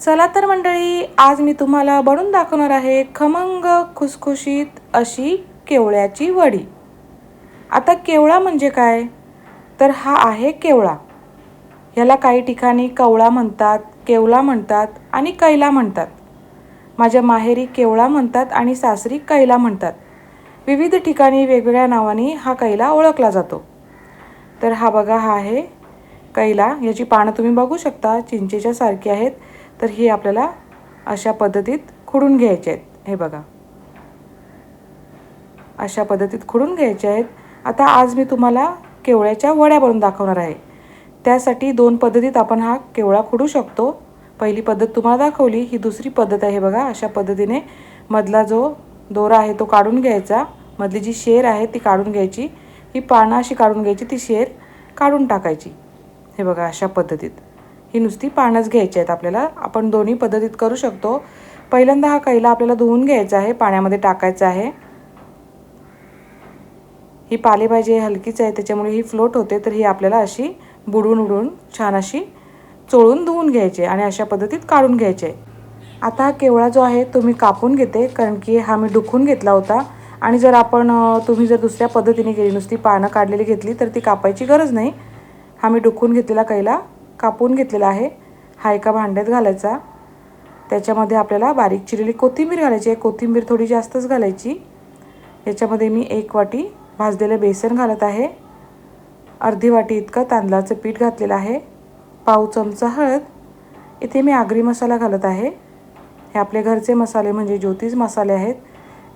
चला तर मंडळी आज मी तुम्हाला बनवून दाखवणार आहे खमंग खुसखुशीत अशी केवळ्याची वडी. आता केवळा म्हणजे काय? तर हा आहे केवळा. ह्याला काही ठिकाणी कवळा म्हणतात केवला म्हणतात आणि कैला म्हणतात. माझ्या माहेरी केवळा म्हणतात आणि सासरी कैला म्हणतात. विविध ठिकाणी वेगवेगळ्या नावाने हा कैला ओळखला जातो. तर हा बघा हा आहे कैला. याची पानं तुम्ही बघू शकता चिंचेच्या सारखी आहेत. तर ही आपल्याला अशा पद्धतीत खुडून घ्यायचे आहेत. हे बघा. अशा पद्धतीत खुडून घ्यायचे आहेत. आता आज मी तुम्हाला केवळ्याच्या वड्या बनवून दाखवणार आहे. त्यासाठी दोन पद्धतीत आपण हा केवळा खुडू शकतो. पहिली पद्धत तुम्हाला दाखवली ही दुसरी पद्धत आहे बघा. अशा पद्धतीने मधला जो दोरा आहे तो काढून घ्यायचा. मधली जी शेर आहे ती काढून घ्यायची. ही पानं अशी काढून घ्यायची ती शेर काढून टाकायची. हे बघा अशा पद्धतीत. ही नुसती पानंच घ्यायची आहेत आपल्याला. आपण दोन्ही पद्धतीत करू शकतो. पहिल्यांदा हा कैला आपल्याला धुवून घ्यायचा आहे पाण्यामध्ये टाकायचा आहे. ही पालेभाजी हलकीच आहे त्याच्यामुळे ही फ्लोट होते तर ही आपल्याला अशी बुडून उडून छान अशी चोळून धुवून घ्यायची आणि अशा पद्धतीत काढून घ्यायचे आता हा केवळा जो आहे तो मी कापून घेते कारण की हा मी डुखून घेतला होता. आणि जर आपण तुम्ही जर दुसऱ्या पद्धतीने केली नुसती पानं काढलेली घेतली तर ती कापायची गरज नाही. हा मी डुखून घेतलेला कैला कापून घेतलेला आहे. हा एका भांड्यात घालायचा. त्याच्यामध्ये आपल्याला बारीक चिरलेली कोथिंबीर घालायची. आहे कोथिंबीर थोडी जास्तच घालायची. याच्यामध्ये मी एक वाटी भाजलेलं बेसन घालत आहे. अर्धी वाटी इतकं तांदळाचं पीठ घातलेलं आहे. पाव चमचा हळद. इथे मी आगरी मसाला घालत आहे. हे आपले घरचे मसाले म्हणजे ज्योतिष मसाले आहेत.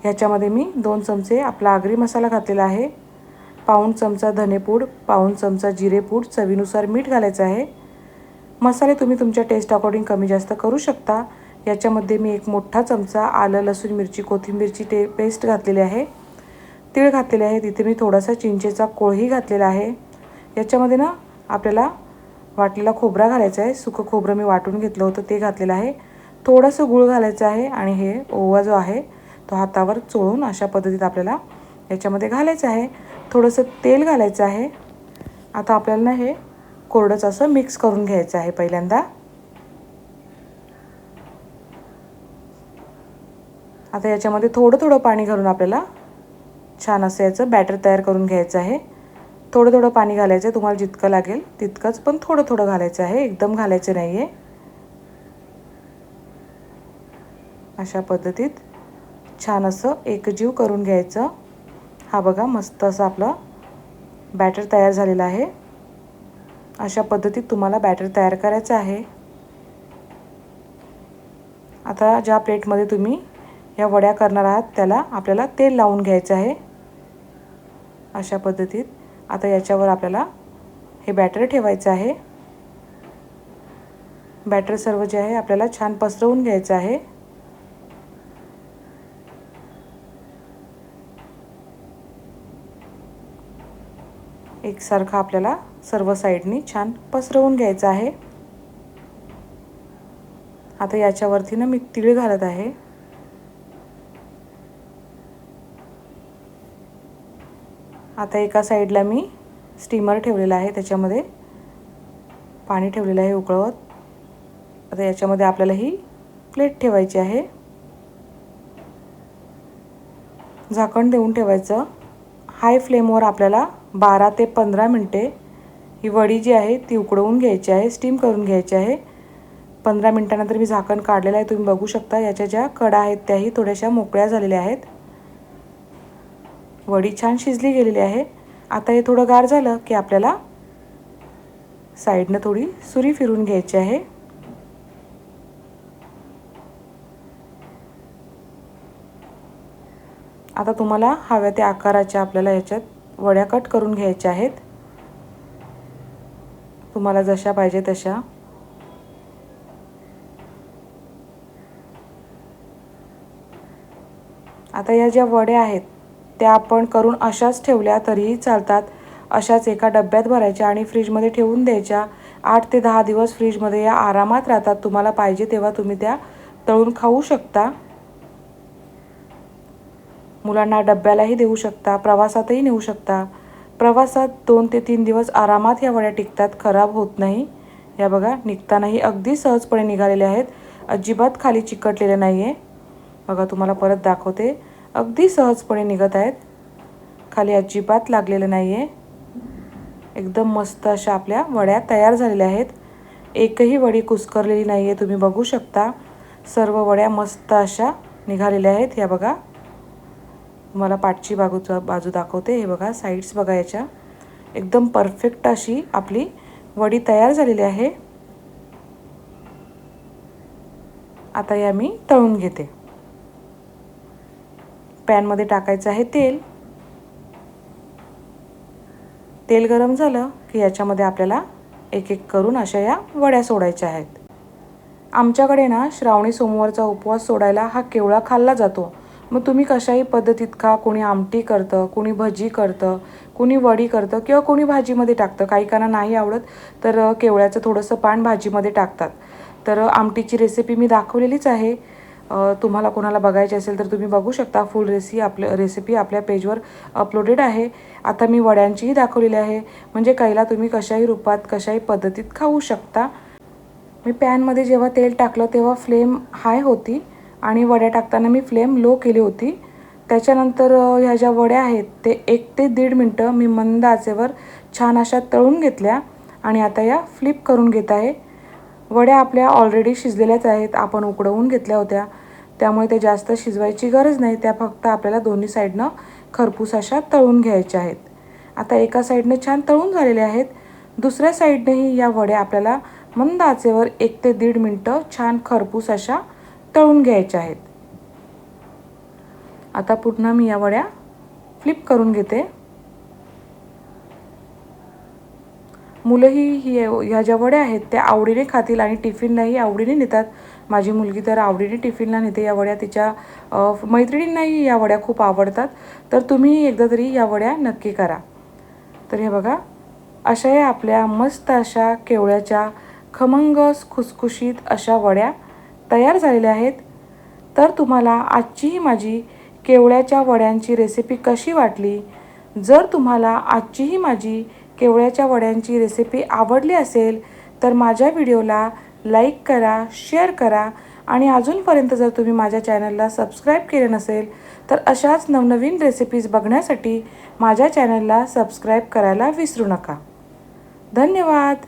ह्याच्यामध्ये मी दोन चमचे आपला आगरी मसाला घातलेला आहे. पाऊण चमचा धनेपूड पाऊण चमचा जिरेपूड चवीनुसार मीठ घालायचं आहे. मसाले तुम्ही तुमच्या टेस्ट अकॉर्डिंग कमी जास्त करू शकता. याच्यामध्ये मी एक मोठा चमचा आलं लसूण मिरची कोथिंबीरची टे पेस्ट घातलेली आहे. तीळ घातलेले आहे. तिथे मी थोडासा चिंचेचा कोळही घातलेला आहे. याच्यामध्ये ना आपल्याला वाटलेला खोबरा घालायचा आहे. सुकं खोबरं मी वाटून घेतलं होतं ते घातलेलं आहे. थोडंसं गूळ घालायचं आहे आणि हे ओवा जो आहे तो हातावर चोळून अशा पद्धतीत आपल्याला याच्यामध्ये घालायचं आहे. थोडंसं तेल घालायचं आहे. आता आपल्याला ना हे कोरडंच असं मिक्स करून घ्यायचं आहे पहिल्यांदा. आता याच्यामध्ये थोडं थोडं पाणी घालून आपल्याला छान असं याचं बॅटर तयार करून घ्यायचं आहे. थोडं थोडं पाणी घालायचं आहे तुम्हाला जितकं लागेल तितकंच पण थोडं थोडं घालायचं आहे एकदम घालायचं नाही आहे अशा पद्धतीत छान असं एकजीव करून घ्यायचं. हा बघा मस्त असं आपलं बॅटर तयार झालेलं आहे. अशा पद्धतीत तुम्हाला बॅटर तयार करायचं आहे. आता ज्या प्लेटमध्ये तुम्ही या वड्या करणार आहात त्याला आपल्याला तेल लावून घ्यायचं आहे. अशा पद्धतीत आता याच्यावर आपल्याला हे बॅटर ठेवायचं आहे. बॅटर सर्व जे आहे आपल्याला छान पसरवून घ्यायचं आहे. एकसारखा आपल्याला सर्व साईडनी छान पसरवून घ्यायचं आहे. आता याच्यावरती ना मी तीळ घालत आहे. आता एका साईडला मी स्टीमर ठेवलेला आहे त्याच्यामध्ये पाणी ठेवलेलं आहे उकळवत. आता याच्यामध्ये आपल्याला ही प्लेट ठेवायची आहे. झाकण देऊन ठेवायचं. हाय फ्लेमवर आपल्याला बारा ते पंधरा मिनटे ही वडी जी आहे ती उकडवून घ्यायची आहे स्टीम करून घ्यायची आहे. पंधरा मिनटानंतर मी झाकण काढलेलं आहे तुम्ही बघू शकता. याच्या ज्या कडा आहेत त्याही थोड्याशा मोकळ्या झालेल्या आहेत. वडी छान शिजली गेलेली आहे. आता हे थोडं गार झालं की आपल्याला साईडनं थोडी सुरी फिरून घ्यायची आहे. आता तुम्हाला हव्या त्या आकाराच्या आपल्याला याच्यात वड्या कट करून घ्यायच्या आहेत. तुम्हाला जशा पाहिजे तशा. आता या ज्या वड्या आहेत त्या आपण करून अशाच ठेवल्या तरीही चालतात. अशाच एका डब्यात भरायच्या आणि फ्रीजमध्ये ठेवून द्यायच्या. आठ ते दहा दिवस फ्रीजमध्ये या आरामात राहतात. तुम्हाला पाहिजे तेव्हा तुम्ही त्या तळून खाऊ शकता. मुलांना डब्यालाही देऊ शकता प्रवासातही नेऊ शकता. प्रवासात दोन ते तीन दिवस आरामात ह्या वड्या टिकतात खराब होत नाही. या बघा निघतानाही अगदी सहजपणे निघालेल्या आहेत. अजिबात खाली चिकटलेले नाही आहे बघा तुम्हाला परत दाखवते. अगदी सहजपणे निघत आहेत. खाली अजिबात लागलेलं नाही आहे एकदम मस्त अशा आपल्या वड्या तयार झालेल्या आहेत. एकही वडी कुस्करलेली नाही आहे तुम्ही बघू शकता. सर्व वड्या मस्त अशा निघालेल्या आहेत. ह्या बघा. तुम्हाला पाठची बाजूचा बाजू दाखवते. हे बघा साईड्स बघा याच्या. एकदम परफेक्ट अशी आपली वडी तयार झालेली आहे. आता या मी तळून घेते. पॅनमध्ये टाकायचं आहे तेल. तेल गरम झालं की याच्यामध्ये आपल्याला एक एक करून अशा या वड्या सोडायच्या आहेत. आमच्याकडे ना श्रावणी सोमवारचा उपवास सोडायला हा केवळा खाल्ला जातो. मग तुम्ही कशाही पद्धतीत खा कोणी आमटी करतं कोणी भजी करतं कोणी वडी करतं किंवा कोणी भाजीमध्ये टाकतं. काही काना नाही आवडत तर केवळ्याचं थोडंसं पान भाजीमध्ये टाकतात. तर आमटीची रेसिपी मी दाखवलेलीच आहे. तुम्हाला कोणाला बघायची असेल तर तुम्ही बघू शकता. फुल रेसी आपल्या रेसिपी आपल्या पेजवर अपलोडेड आहे. आता मी वड्यांचीही दाखवलेली आहे. म्हणजे कैला तुम्ही कशाही रूपात कशाही पद्धतीत खाऊ शकता. मी पॅनमध्ये जेव्हा तेल टाकलं तेव्हा फ्लेम हाय होती. आणि वड्या टाकताना मी फ्लेम लो केली होती. त्याच्यानंतर ह्या ज्या वड्या आहेत ते एक ते दीड मिनटं मी मंद आचेवर छान अशा तळून घेतल्या आणि आता या फ्लिप करून घेत आहे. वड्या आपल्या ऑलरेडी शिजलेल्याच आहेत आपण उकडवून घेतल्या होत्या. त्यामुळे ते जास्त शिजवायची गरज नाही त्या फक्त आपल्याला दोन्ही साईडनं खरपूस अशा तळून घ्यायच्या आहेत. आता एका साईडने छान तळून झालेले आहेत. दुसऱ्या साईडनेही या वड्या आपल्याला मंद आचेवर एक ते दीड मिनटं छान खरपूस अशा तळून घ्यायच्या आहेत. आता पुन्हा मी या वड्या फ्लिप करून घेते. मुलंही ही ह्या ज्या वड्या आहेत त्या आवडीने खातील आणि टिफिनलाही आवडीने नेतात. माझी मुलगी तर आवडीने टिफिनला नेते या वड्या. तिच्या मैत्रिणींनाही या वड्या खूप आवडतात. तर तुम्ही एकदा तरी या वड्या नक्की करा. तर हे बघा अशा या आपल्या मस्त अशा केवळ्याच्या खमंग खुसखुशीत अशा वड्या तयार झालेले आहेत. तर तुम्हाला आजची ही माझी केवळ्याच्या वड्यांची रेसिपी कशी वाटली? जर तुम्हाला आजची ही माझी केवळ्याच्या वड्यांची रेसिपी आवडली असेल तर माझ्या व्हिडिओला लाईक करा शेअर करा आणि अजूनपर्यंत जर तुम्ही माझ्या चॅनलला सबस्क्राईब केले नसेल तर अशाच नवनवीन रेसिपीज बघण्यासाठी माझ्या चॅनलला सबस्क्राईब करायला विसरू नका. धन्यवाद!